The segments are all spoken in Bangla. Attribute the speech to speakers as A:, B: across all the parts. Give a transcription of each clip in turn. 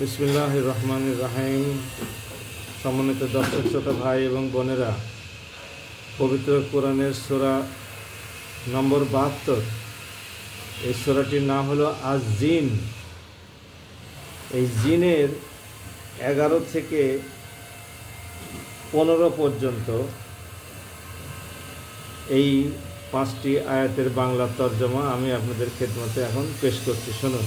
A: বিসমিল্লাহ রহমান রাহিম। সম্মানিত দর্শক, শ্রোতা ভাই এবং বোনেরা, পবিত্র কোরআনের সোরা নম্বর বাহাত্তর। এই সোরাটির নাম হলো আজ জিন এই জিনের এগারো থেকে পনেরো পর্যন্ত এই পাঁচটি আয়াতের বাংলা তর্জমা আমি আপনাদের খেদমতে এখন পেশ করছি। শুনুন।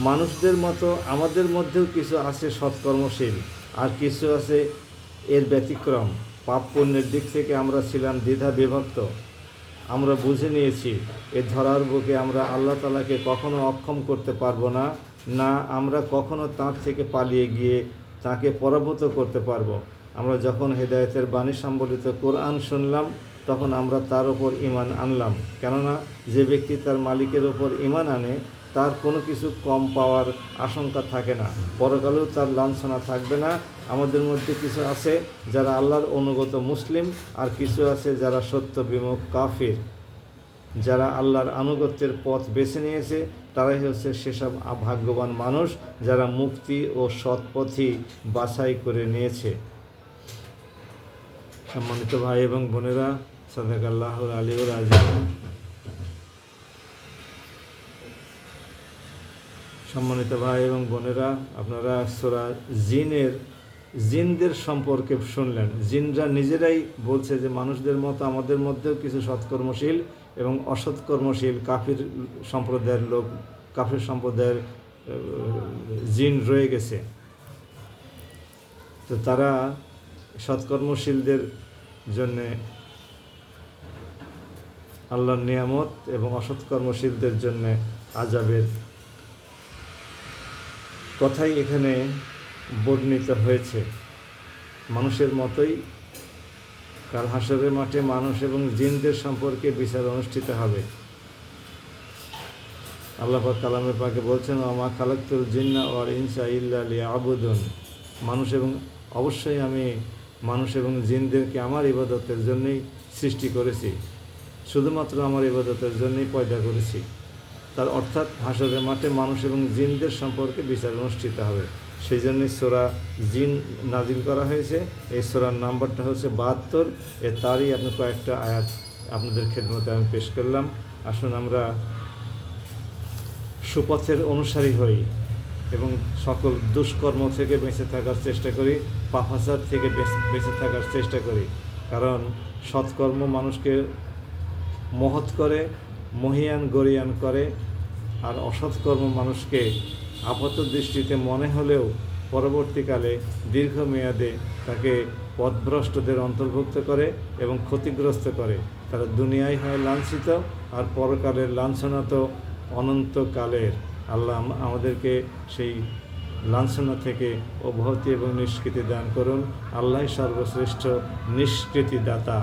A: মানুষদের মতো আমাদের মধ্যেও কিছু আছে সৎকর্মশীল আর কিছু আছে এর ব্যতিক্রম। পাপ পুণ্যের দিক থেকে আমরা ছিলাম দ্বিধা বিভক্ত। আমরা বুঝে নিয়েছি, এ ধরার বুকে আমরা আল্লাহ তালাকে কখনো অক্ষম করতে পারব না না আমরা কখনো তাঁর থেকে পালিয়ে গিয়ে তাকে পরাভূত করতে পারব। আমরা যখন হেদায়েতের বাণী সম্বলিত কোরআন শুনলাম, তখন আমরা তার ওপর ইমান আনলাম। কেননা যে ব্যক্তি তার মালিকের ওপর ইমান আনে তার কোনো কিছু কম পাওয়ার আশঙ্কা থাকে না। পরকালেও তার লাঞ্ছনা থাকবে না। আমাদের মধ্যে কিছু আছে যারা আল্লাহর অনুগত মুসলিম আর কিছু আছে যারা সত্য বিমুখ কাফির। যারা আল্লাহর আনুগত্যের পথ বেছে নিয়েছে, তারাই হচ্ছে সেসব ভাগ্যবান মানুষ যারা মুক্তি ও সৎপথই বাছাই করে নিয়েছে। সম্মানিত ভাই এবং বোনেরা সাদাক আল্লাহ আলিউর আজিম। সম্মানিত ভাই এবং বোনেরা, আপনারা সোরা জিনের, জিনদের সম্পর্কে শুনলেন। জিনরা নিজেরাই বলছে যে, মানুষদের মতো আমাদের মধ্যেও কিছু সৎকর্মশীল এবং অসৎকর্মশীল কাফির সম্প্রদায়ের লোক, কাফির সম্প্রদায়ের জিন রয়ে গেছে। তো তারা সৎকর্মশীলদের জন্যে আল্লাহর নিয়ামত এবং অসৎকর্মশীলদের জন্য আজাবের কথাই এখানে বর্ণিত হয়েছে। মানুষের মতোই কাল হাসরের মাঠে মানুষ এবং জিনদের সম্পর্কে বিচার অনুষ্ঠিত হবে। আল্লাহ কালামের পাকে বলছেন আমা খালাক্তুল জিন্না ওয়াল ইনসা ইল্লা আবুদন মানুষ এবং অবশ্যই আমি মানুষ এবং জিনদেরকে আমার ইবাদতের জন্যই সৃষ্টি করেছি। শুধুমাত্র আমার ইবাদতের জন্যই পয়দা করেছি। তার অর্থাৎ হাসরের মাঠে মানুষ এবং জিনদের সম্পর্কে বিচার অনুষ্ঠিত হবে। সেই জন্যই সোরা জিন নাজিল করা হয়েছে। এই সোরার নাম্বারটা হচ্ছে বাহাত্তর। এ তারই আপনি কয়েকটা আয়াত আপনাদের খেদমতে আমি পেশ করলাম। আসুন আমরা সুপথের অনুসারী হই এবং সকল দুষ্কর্ম থেকে বেঁচে থাকার চেষ্টা করি, পাপাচার থেকে বেঁচে থাকার চেষ্টা করি। কারণ সৎকর্ম মানুষকে মহৎ করে মহিয়ান গরিয়ান করে আর অসৎকর্ম মানুষকে আপাত দৃষ্টিতে মনে হলেও পরবর্তীকালে দীর্ঘমেয়াদে তাকে পথভ্রষ্টদের অন্তর্ভুক্ত করে এবং ক্ষতিগ্রস্ত করে। তারা দুনিয়ায় হয় লাঞ্ছিত আর পরকালের লাঞ্ছনা তো অনন্তকালের। আল্লাহ আমাদেরকে সেই লাঞ্ছনা থেকে অব্যাহতি এবং নিষ্কৃতি দান করুন। আল্লাহ সর্বশ্রেষ্ঠ নিষ্কৃতিদাতা।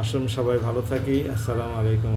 A: আসুন সবাই ভালো থাকি। আসসালামু আলাইকুম।